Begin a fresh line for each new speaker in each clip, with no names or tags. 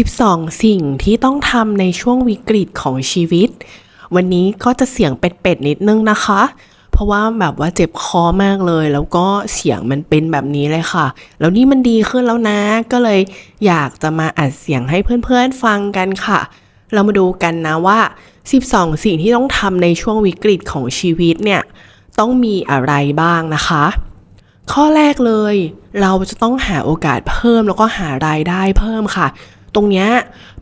12 สิ่งที่ต้องทำในช่วงวิกฤตของชีวิต วันนี้ก็จะเสียงเป็ดๆนิดนึงนะคะ เพราะว่าแบบว่าเจ็บคอมากเลย แล้วก็เสียงมันเป็นแบบนี้เลยค่ะ แล้วนี่มันดีขึ้นแล้วนะ ก็เลยอยากจะมาอัดเสียงให้เพื่อนๆฟังกันค่ะ เรามาดูกันนะว่า 12 สิ่งที่ต้องทำในช่วงวิกฤตของชีวิตเนี่ยต้องมีอะไรบ้างนะคะ ข้อแรกเลย เราจะต้องหาโอกาสเพิ่มแล้วก็หารายได้เพิ่มค่ะ ตรงเนี้ย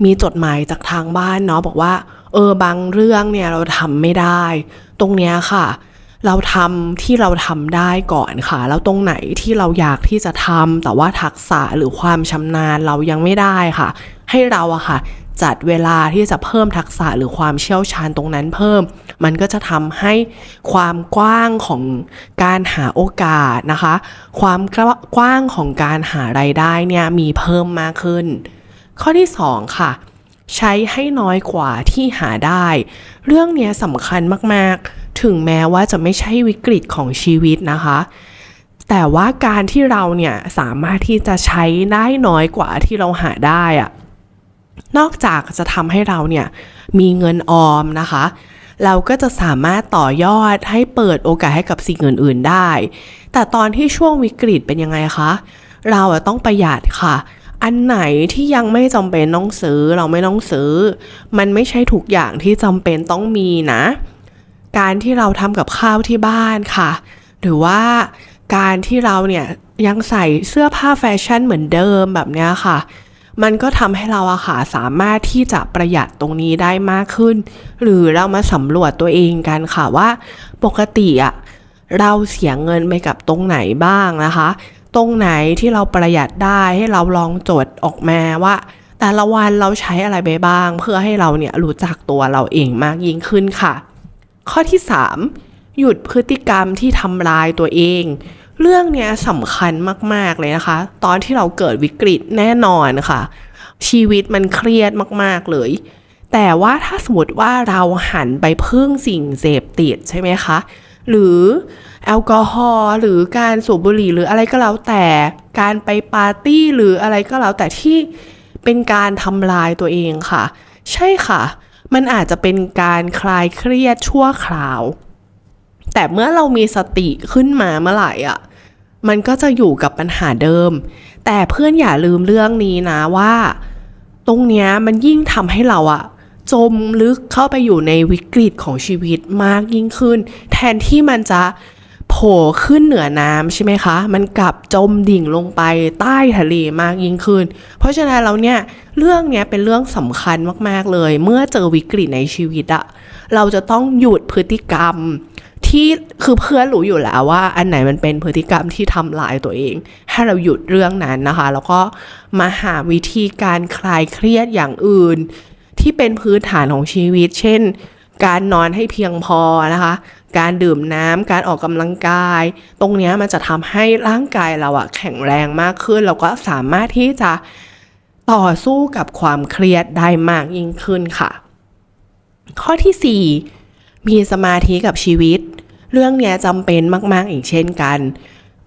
มีจดหมายจากทางบ้านเนาะบอกว่า เออบางเรื่องเนี่ยเราทำไม่ได้ ตรงเนี้ยค่ะ เราทำที่เราทำได้ก่อนค่ะ แล้วตรงไหนที่เราอยากที่จะทำแต่ว่าทักษะหรือความชำนาญเรายังไม่ได้ค่ะ ให้เราอะค่ะจัดเวลาที่จะเพิ่มทักษะหรือความเชี่ยวชาญตรงนั้นเพิ่ม มันก็จะทำให้ความกว้างของการหาโอกาสนะคะ ความกว้างของการหารายได้เนี่ยมีเพิ่มมากขึ้น ข้อที่ 2 ค่ะ ใช้ให้น้อยกว่าที่หาได้ เรื่องนี้สำคัญมากๆ ถึงแม้ว่าจะไม่ใช่วิกฤตของชีวิตนะคะ แต่ว่าการที่เราเนี่ยสามารถที่จะใช้ได้น้อยกว่าที่เราหาได้อะนอกจากจะทำให้เราเนี่ยมีเงินออมนะคะ เราก็จะสามารถต่อยอดให้เปิดโอกาสให้กับสิ่งอื่น ๆ ได้ แต่ตอนที่ช่วงวิกฤตเป็นยังไงคะ เราต้องประหยัดค่ะ อันไหนที่ยังไม่จำเป็นต้องซื้อเราไม่ต้องซื้อ มันไม่ใช่ทุกอย่างที่จำเป็นต้องมีนะ การที่เราทำกับข้าวที่บ้านค่ะ หรือว่าการที่เราเนี่ยยังใส่เสื้อผ้าแฟชั่นเหมือนเดิมแบบเนี้ยค่ะ มันก็ทำให้เราอะค่ะสามารถที่จะประหยัดตรงนี้ได้มากขึ้น หรือเรามาสำรวจตัวเองกันค่ะว่า ปกติอะเราเสียเงินไปกับตรงไหนบ้างนะคะ ตรงไหนที่เราประหยัดได้ให้เราลองจดออกมาว่า แต่ละวันเราใช้อะไรไปบ้าง เพื่อให้เราเนี่ยรู้จักตัวเราเองมากยิ่งขึ้นค่ะ ข้อที่ 3 หยุดพฤติกรรมที่ทำลายตัวเอง เรื่องเนี้ยสำคัญมากๆเลยนะคะ ตอนที่เราเกิดวิกฤตแน่นอนค่ะ ชีวิตมันเครียดมากๆเลยแต่ว่าถ้าสมมติว่าเราหันไปพึ่งสิ่งเสพติดใช่ไหมคะ หรือแอลกอฮอล์หรือการสูบบุหรี่หรืออะไรก็แล้วแต่การไปปาร์ตี้หรืออะไรก็แล้วแต่ที่เป็นการทำลายตัวเองค่ะ ใช่ค่ะ มันอาจจะเป็นการคลายเครียดชั่วคราว แต่เมื่อเรามีสติขึ้นมาเมื่อไหร่อะมันก็จะอยู่กับปัญหาเดิม แต่เพื่อนอย่าลืมเรื่องนี้นะว่า ตรงเนี้ยมันยิ่งทำให้เราอะ จมลึกเข้าไปอยู่ในวิกฤตของชีวิตมากยิ่งขึ้น แทนที่มันจะโผล่ขึ้นเหนือน้ำใช่ไหมคะ มันกลับจมดิ่งลงไปใต้ทะเลมากยิ่งขึ้น เพราะฉะนั้นเราเนี่ยเรื่องเนี้ยเป็นเรื่องสำคัญมาก ๆ เลย เมื่อเจอวิกฤตในชีวิตอะเราจะต้องหยุดพฤติกรรมที่คือเพื่อนรู้อยู่แล้วว่า อันไหนมันเป็นพฤติกรรมที่ทำลายตัวเอง ให้เราหยุดเรื่องนั้นนะคะ แล้วก็มาหาวิธีการคลายเครียดอย่างอื่น ที่เป็นพื้นฐานของชีวิต เช่น การนอนให้เพียงพอนะคะ การดื่มน้ำการออกกำลังกาย ตรงนี้มันจะทำให้ร่างกายเราอะแข็งแรงมากขึ้น แล้วก็สามารถที่จะต่อสู้กับความเครียดได้มากยิ่งขึ้นค่ะ ข้อที่ 4 มีสมาธิกับชีวิต เรื่องเนี้ยจำเป็นมาก ๆ อีกเช่นกัน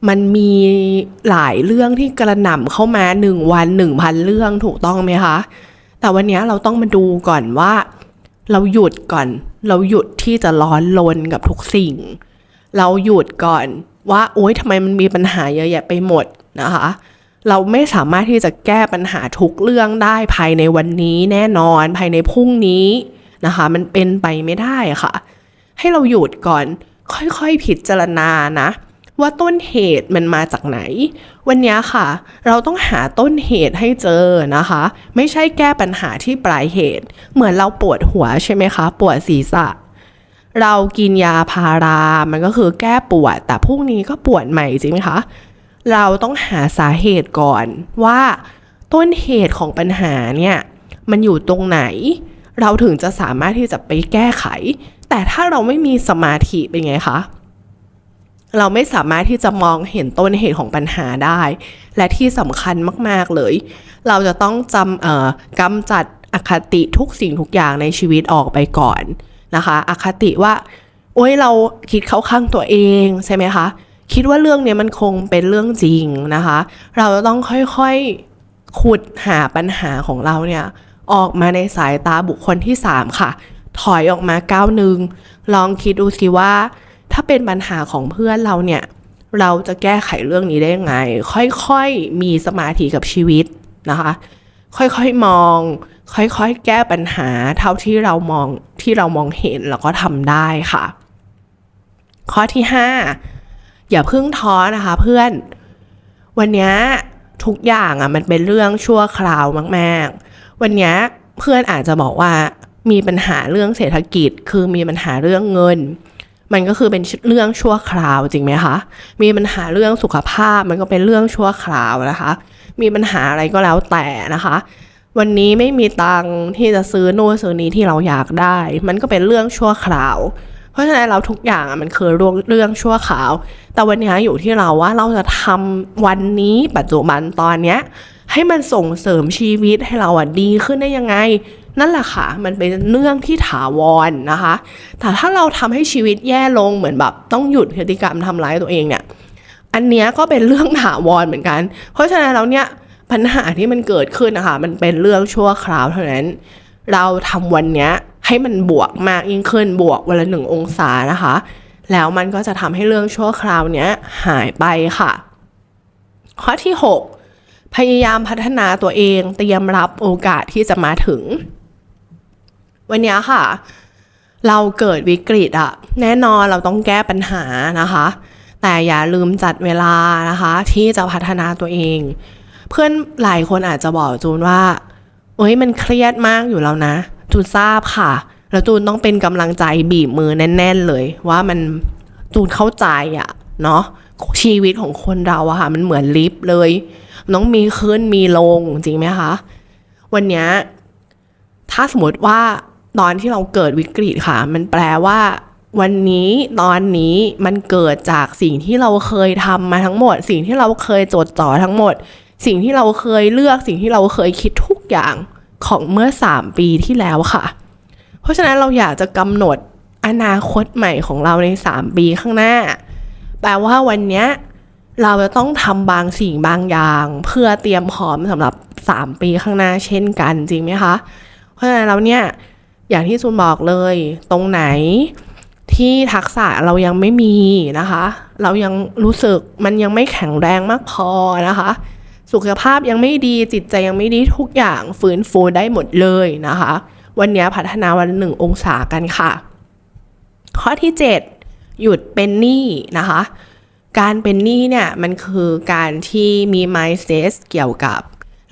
มันมีหลายเรื่องที่กระหน่ำเข้ามาหนึ่งวันหนึ่งพันเรื่องถูกต้องไหมคะ แต่วันนี้เราต้องมาดูก่อนว่า เราหยุดก่อน เราหยุดที่จะร้อนรนกับทุกสิ่ง เราหยุดก่อนว่าโอ๊ยทำไมมันมีปัญหาเยอะแยะไปหมดนะคะ เราไม่สามารถที่จะแก้ปัญหาทุกเรื่องได้ภายในวันนี้แน่นอนภายในพรุ่งนี้นะคะ มันเป็นไปไม่ได้ค่ะ ให้เราหยุดก่อนค่อยๆพิจารณานะ ว่าต้นเหตุมันมาจากไหน วันนี้ค่ะ เราต้องหาต้นเหตุให้เจอนะคะ ไม่ใช่แก้ปัญหาที่ปลายเหตุ เหมือนเราปวดหัวใช่ไหมคะ ปวดศีรษะ เรากินยาพารา มันก็คือแก้ปวด แต่พรุ่งนี้ก็ปวดใหม่จริงไหมคะ เราต้องหาสาเหตุก่อนว่าต้นเหตุของปัญหาเนี่ยมันอยู่ตรงไหน เราถึงจะสามารถที่จะไปแก้ไข แต่ถ้าเราไม่มีสมาธิเป็นไงคะ เราไม่สามารถที่จะมองเห็นต้นเหตุของปัญหาได้ และที่สำคัญมาก ๆ เลย เราจะต้องจำเอ่อกำจัดอคติทุกสิ่งทุกอย่างในชีวิตออกไปก่อนนะคะ อคติว่า โอ้ยเราคิดเข้าข้างตัวเองใช่ไหมคะ คิดว่าเรื่องนี้มันคงเป็นเรื่องจริงนะคะ เราจะต้องค่อยๆขุดหาปัญหาของเราเนี่ย ออกมาในสายตาบุคคลที่ 3 ค่ะ ถอยออกมาก้าวหนึ่งลองคิดดูสิว่า ถ้าเป็นปัญหาของเพื่อนเราเนี่ย เราจะแก้ไขเรื่องนี้ได้ยังไง ค่อยๆ มีสมาธิกับชีวิตนะคะ ค่อยๆ มอง ค่อยๆ แก้ปัญหาเท่าที่เรามองที่เรามองเห็นแล้วก็ทำได้ค่ะ ข้อที่ 5 อย่าเพิ่งท้อนะคะเพื่อน วันนี้ทุกอย่างอะมันเป็นเรื่องชั่วคราวมากๆ วันนี้เพื่อนอาจจะบอกว่ามีปัญหาเรื่องเศรษฐกิจ คือมีปัญหาเรื่องเงิน มันก็คือเป็นเรื่องชั่วคราวจริงไหมคะ มีปัญหาเรื่องสุขภาพมันก็เป็นเรื่องชั่วคราวนะคะ มีปัญหาอะไรก็แล้วแต่นะคะ วันนี้ไม่มีตังที่จะซื้อนู่นซื้อนี้ที่เราอยากได้ มันก็เป็นเรื่องชั่วคราว เพราะฉะนั้นเราทุกอย่างอะมันคือเรื่องเรื่องชั่วคราว แต่วันนี้อยู่ที่เราว่าเราจะทำวันนี้ปัจจุบันตอนเนี้ยให้มันส่งเสริมชีวิตให้เราอะดีขึ้นได้ยังไง นั่นแหละค่ะ มันเป็นเรื่องที่ถาวรนะคะ แต่ถ้าเราทำให้ชีวิตแย่ลงเหมือนแบบต้องหยุดพฤติกรรมทำร้ายตัวเองเนี่ย อันนี้ก็เป็นเรื่องถาวรเหมือนกัน เพราะฉะนั้นแล้วเนี่ยปัญหาที่มันเกิดขึ้นนะคะ มันเป็นเรื่องชั่วคราวเท่านั้น เราทำวันเนี้ยให้มันบวกมากยิ่งขึ้นบวกวันละหนึ่งองศานะคะ แล้วมันก็จะทำให้เรื่องชั่วคราวเนี้ยหายไปค่ะ ข้อที่ 6 พยายามพัฒนาตัวเองเตรียมรับโอกาสที่จะมาถึง วันนี้ค่ะ เราเกิดวิกฤตอะแน่นอนเราต้องแก้ปัญหานะคะ แต่อย่าลืมจัดเวลานะคะ ที่จะพัฒนาตัวเอง เพื่อนหลายคนอาจจะบอกจูนว่าเอ้ยมันเครียดมากอยู่แล้วนะ จูนทราบค่ะ แล้วจูนต้องเป็นกำลังใจบีบมือแน่น ๆ เลย ว่ามันจูนเข้าใจอะเนาะชีวิตของคนเราอะค่ะ มันเหมือนลิฟต์เลยต้องมีขึ้นมีลงจริงไหมคะ วันนี้ถ้าสมมติว่า ตอนที่เราเกิดวิกฤตค่ะ มันแปลว่า วันนี้ตอนนี้มันเกิดจากสิ่งที่เราเคยทำมาทั้งหมด สิ่งที่เราเคยจดจ่อทั้งหมด สิ่งที่เราเคยเลือก สิ่งที่เราเคยคิดทุกอย่างของเมื่อ 3 ปีที่แล้วค่ะ เพราะฉะนั้นเราอยากจะกำหนดอนาคตใหม่ของเราใน 3 ปีข้างหน้า แปลว่าวันนี้เราจะต้องทำบางสิ่งบางอย่าง เพื่อเตรียมพร้อมสำหรับ 3 ปีข้างหน้าเช่นกันจริงไหมคะ เพราะฉะนั้นเราเนี่ย อย่างที่ซูนบอกเลย ตรงไหนที่ทักษะเรายังไม่มีนะคะ เรายังรู้สึกมันยังไม่แข็งแรงมากพอนะคะ สุขภาพยังไม่ดีจิตใจยังไม่ดีทุกอย่างฟื้นฟูได้หมดเลยนะคะ วันนี้พัฒนาวันหนึ่งองศากันค่ะ ข้อที่ 7 หยุดเป็นหนี้นะคะ การเป็นหนี้เนี่ยมันคือการที่มี mindset เกี่ยวกับ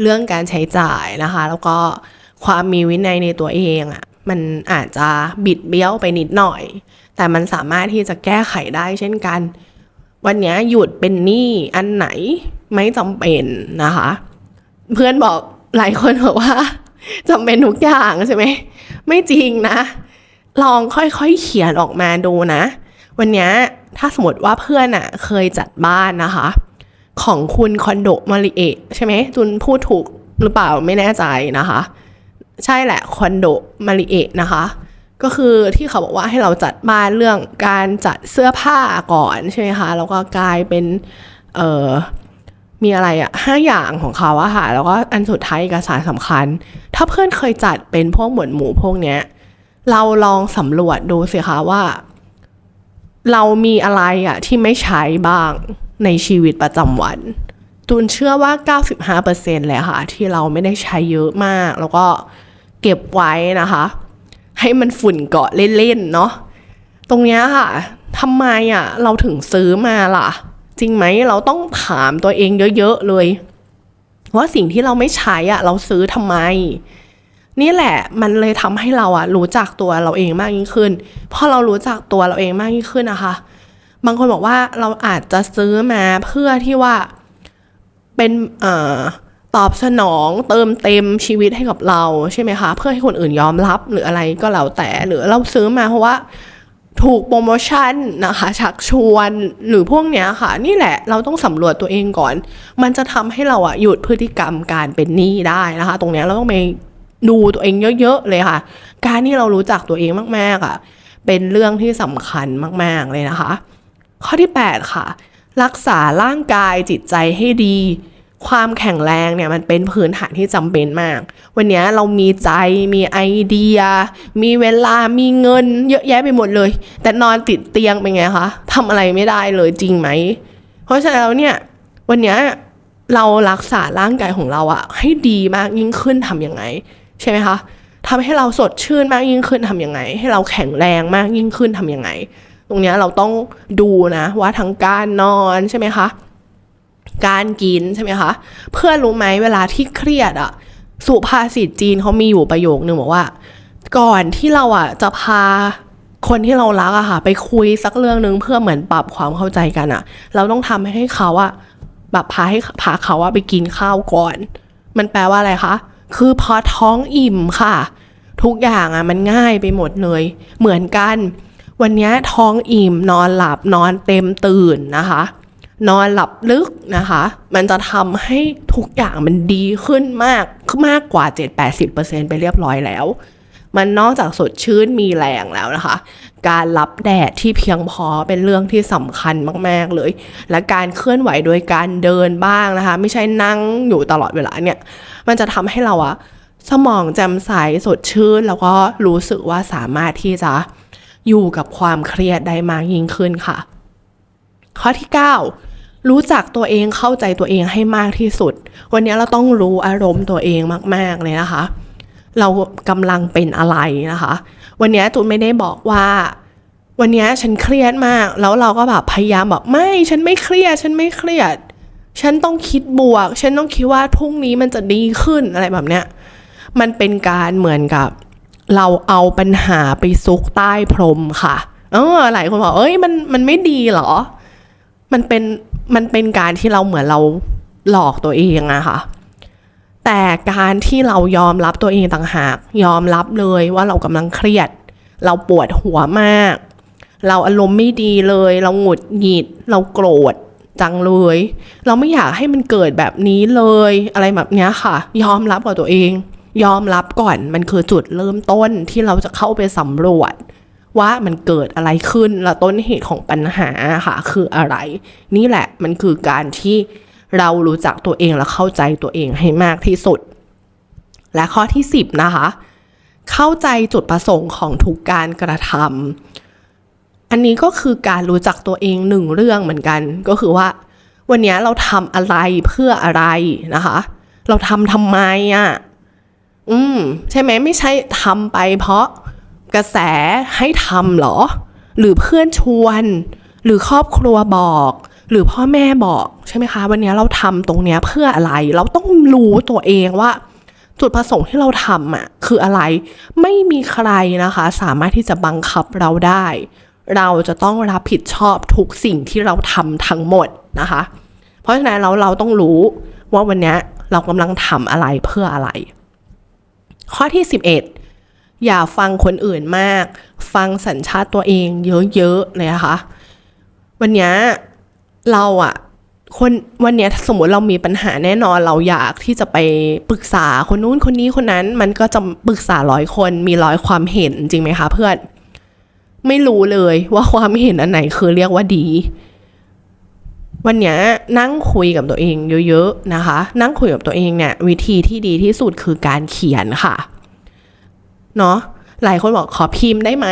เรื่องการใช้จ่ายนะคะ แล้วก็ความมีวินัยในตัวเองอะ มันอาจจะบิดเบี้ยวไปนิดหน่อย แต่มันสามารถที่จะแก้ไขได้เช่นกัน วันนี้หยุดเป็นหนี้อันไหนไม่จำเป็นนะคะ เพื่อนบอกหลายคนบอกว่าจำเป็นทุกอย่างใช่ไหมไม่จริงนะ ลองค่อยๆเขียนออกมาดูนะ วันนี้ถ้าสมมติว่าเพื่อนอะเคยจัดบ้านนะคะ ของคุณคอนโดมาริเอใช่ไหมจุนพูดถูกหรือเปล่าไม่แน่ใจนะคะ ใช่แหละคอนโดมาริเอะนะคะ ก็คือที่เขาบอกว่าให้เราจัดบ้านเรื่องการจัดเสื้อผ้าก่อนใช่ไหมคะแล้วก็กลายเป็นเอ่อมีอะไรอะห้าอย่างของเขาอะค่ะ แล้วก็อันสุดท้ายเอกสารสำคัญ ถ้าเพื่อนเคยจัดเป็นพวกหมวดหมู่พวกเนี้ย เราลองสำรวจดูสิคะว่า เรามีอะไรอะที่ไม่ใช้บ้างในชีวิตประจำวัน ตูนเชื่อว่า 95%เลยค่ะ ที่เราไม่ได้ใช้เยอะมาก แล้วก็ เก็บไว้นะคะ ให้มันฝุ่นเกาะเล่นๆเนาะตรงเนี้ยค่ะทำไมอะ เราถึงซื้อมาล่ะ จริงไหมเราต้องถามตัวเองเยอะ ๆ เลย ว่าสิ่งที่เราไม่ใช้อะ เราซื้อทำไม นี่แหละมันเลยทำให้เราอะ รู้จักตัวเราเองมากยิ่งขึ้นพอเรารู้จักตัวเราเองมากยิ่งขึ้นนะคะ บางคนบอกว่าเราอาจจะซื้อมาเพื่อที่ว่าเป็นเอ่อ ตอบสนองเติมเต็มชีวิตให้กับเราใช่ไหมคะ เพื่อให้คนอื่นยอมรับหรืออะไรก็แล้วแต่หรือเราซื้อมาเพราะว่าถูกโปรโมชั่นนะคะชักชวนหรือพวกเนี้ยค่ะ นี่แหละเราต้องสำรวจตัวเองก่อน มันจะทำให้เราอะหยุดพฤติกรรมการเป็นหนี้ได้นะคะ ตรงเนี้ยเราต้องไปดูตัวเองเยอะๆเลยค่ะ การที่เรารู้จักตัวเองมากๆอะเป็นเรื่องที่สำคัญมากๆเลยนะคะ ข้อที่ 8 ค่ะ รักษาร่างกายจิตใจให้ดี ความแข็งแรงเนี่ยมันเป็นพื้นฐานที่จำเป็นมาก วันนี้เรามีใจมีไอเดีย มีเวลามีเงิน เยอะแยะไปหมดเลย แต่นอนติดเตียงเป็นไงคะทำอะไรไม่ได้เลยจริงไหม เพราะฉะนั้นเนี่ยวันนี้เรารักษาร่างกายของเราอะให้ดีมากยิ่งขึ้นทำยังไง ใช่ไหมคะทำให้เราสดชื่นมากยิ่งขึ้นทำยังไง ให้เราแข็งแรงมากยิ่งขึ้นทำยังไง ตรงนี้เราต้องดูนะว่าทั้งการนอนใช่ไหมคะ การกินใช่ไหมคะ เพื่อนรู้ไหมเวลาที่เครียดอะสุภาษิตจีนเขามีอยู่ประโยคนึงบอกว่า ก่อนที่เราอะจะพาคนที่เรารักอะค่ะ ไปคุยสักเรื่องหนึ่งเพื่อเหมือนปรับความเข้าใจกันอะเราต้องทำให้เขาอะแบบพาให้พาเขาอะไปกินข้าวก่อน มันแปลว่าอะไรคะคือพอท้องอิ่มค่ะ ทุกอย่างอะมันง่ายไปหมดเลย เหมือนกัน วันนี้ท้องอิ่มนอนหลับนอนเต็มตื่นนะคะ นอนหลับลึกนะคะ มันจะทำให้ทุกอย่างมันดีขึ้นมากมากกว่า 7-80%ไปเรียบร้อยแล้ว มันนอกจากสดชื่นมีแรงแล้วนะคะ การรับแดดที่เพียงพอเป็นเรื่องที่สำคัญมาก ๆ เลย และการเคลื่อนไหวโดยการเดินบ้างนะคะ ไม่ใช่นั่งอยู่ตลอดเวลาเนี่ย มันจะทำให้เราอะสมองแจ่มใสสดชื่น แล้วก็รู้สึกว่าสามารถที่จะอยู่กับความเครียดได้มากยิ่งขึ้นค่ะ ข้อที่ 9 รู้จักตัวเองเข้าใจตัวเองให้มากที่สุด วันนี้เราต้องรู้อารมณ์ตัวเองมาก ๆ เลยนะคะ เรากำลังเป็นอะไรนะคะ วันนี้จูนไม่ได้บอกว่า วันนี้ฉันเครียดมาก แล้วเราก็แบบพยายามบอกไม่ฉันไม่เครียด ฉันไม่เครียด ฉันต้องคิดบวก ฉันต้องคิดว่าพรุ่งนี้มันจะดีขึ้นอะไรแบบเนี้ยมันเป็นการเหมือนกับ เราเอาปัญหาไปซุกใต้พรมค่ะ เออหลายคนบอกเอ้ยมันมันไม่ดีเหรอ มันเป็น มันเป็นการที่เราเหมือนเราหลอกตัวเองอะค่ะแต่การที่เรายอมรับตัวเองต่างหาก ยอมรับเลยว่าเรากำลังเครียด เราปวดหัวมาก เราอารมณ์ไม่ดีเลย เราหงุดหงิด เราโกรธจังเลย เราไม่อยากให้มันเกิดแบบนี้เลย อะไรแบบนี้ค่ะ ยอมรับกับตัวเอง ยอมรับก่อนมันคือจุดเริ่มต้นที่เราจะเข้าไปสำรวจ ว่ามันเกิดอะไรขึ้นและต้นเหตุของปัญหาค่ะคืออะไร นี่แหละมันคือการที่เรารู้จักตัวเองและเข้าใจตัวเองให้มากที่สุด และข้อที่ 10 นะคะ เข้าใจจุดประสงค์ของทุกการกระทำอันนี้ก็คือการรู้จักตัวเองหนึ่งเรื่องเหมือนกัน ก็คือว่า วันนี้เราทำอะไรเพื่ออะไรนะคะ เราทำทำไมอะ่ะอืม ใช่ไหมไม่ใช่ทำไปเพราะ กระแสให้ทำเหรอ หรือเพื่อนชวน หรือครอบครัวบอก หรือพ่อแม่บอกใช่ไหมคะ วันนี้เราทำตรงเนี้ยเพื่ออะไร เราต้องรู้ตัวเองว่าจุดประสงค์ที่เราทำอะคืออะไรไม่มีใครนะคะ สามารถที่จะบังคับเราได้ เราจะต้องรับผิดชอบทุกสิ่งที่เราทำทั้งหมดนะคะ เพราะฉะนั้นเราเราต้องรู้ว่าวันนี้เรากำลังทำอะไรเพื่ออะไร ข้อที่ 11 อย่าฟังคนอื่นมาก ฟังสัญชาติตัวเองเยอะๆเลยนะคะวันนี้เราอะคนวันนี้สมมติเรามีปัญหาแน่นอนเราอยากที่จะไปปรึกษาคนนู้นคนนี้คนนั้น มันก็จะปรึกษาร้อยคนมีร้อยความเห็นจริงไหมคะเพื่อน ไม่รู้เลยว่าความเห็นอันไหนคือเรียกว่าดี วันนี้นั่งคุยกับตัวเองเยอะๆนะคะ นั่งคุยกับตัวเองเนี่ยวิธีที่ดีที่สุดคือการเขียนค่ะ เนาะหลายคนบอกขอพิมพ์ได้ไหม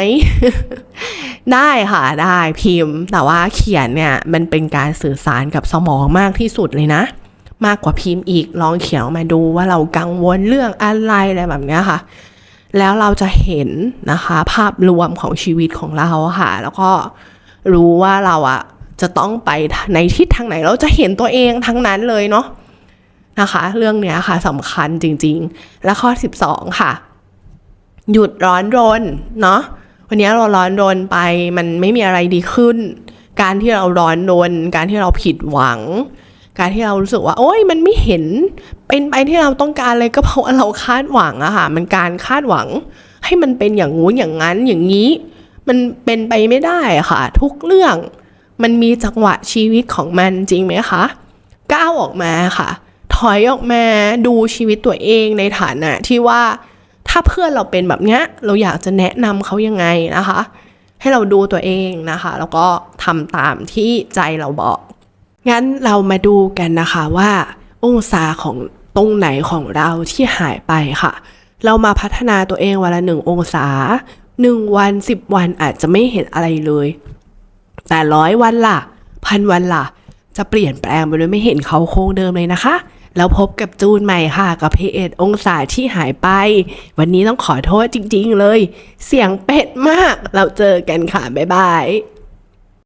ได้ค่ะได้พิมพ์ แต่ว่าเขียนเนี่ยมันเป็นการสื่อสารกับสมองมากที่สุดเลยนะ มากกว่าพิมพ์อีกลองเขียนมาดูว่าเรากังวลเรื่องอะไรอะไรแบบเนี้ยค่ะ แล้วเราจะเห็นนะคะ ภาพรวมของชีวิตของเราค่ะ แล้วก็รู้ว่าเราอะจะต้องไปในทิศทางไหนเราจะเห็นตัวเองทั้งนั้นเลยเนาะนะคะ เรื่องเนี้ยค่ะสำคัญจริง ๆ และข้อ 12 ค่ะ หยุดร้อนรนเนาะวันนี้เราร้อนรนไปมันไม่มีอะไรดีขึ้น การที่เราร้อนรน การที่เราผิดหวัง การที่เรารู้สึกว่า โอ้ยมันไม่เห็น เป็นไปที่เราต้องการเลยก็เพราะเราคาดหวังอะค่ะมันการคาดหวัง ให้มันเป็นอย่างงู้นอย่างนั้นอย่างนี้ มันเป็นไปไม่ได้ค่ะ ทุกเรื่องมันมีจังหวะชีวิตของมันจริงไหมคะก้าวออกมาค่ะ ถอยออกมาดูชีวิตตัวเองในฐานะที่ว่า ถ้าเพื่อนเราเป็นแบบเนี้ยเราอยากจะแนะนำเขายังไงนะคะ ให้เราดูตัวเองนะคะ แล้วก็ทำตามที่ใจเราบอก งั้นเรามาดูกันนะคะว่า องศาของตรงไหนของเราที่หายไปค่ะ เรามาพัฒนาตัวเองวันละหนึ่งองศาหนึ่งวันสิบวันอาจจะไม่เห็นอะไรเลย แต่ร้อยวันล่ะ พันวันล่ะ จะเปลี่ยนแปลงไปโดยไม่เห็นเขาโครงเดิมเลยนะคะ แล้วพบกับจูนใหม่ค่ะ กับเพจองศาที่หายไป วันนี้ต้องขอโทษจริง ๆ เลย เสียงเป็ดมาก เราเจอกันค่ะ บ๊ายบาย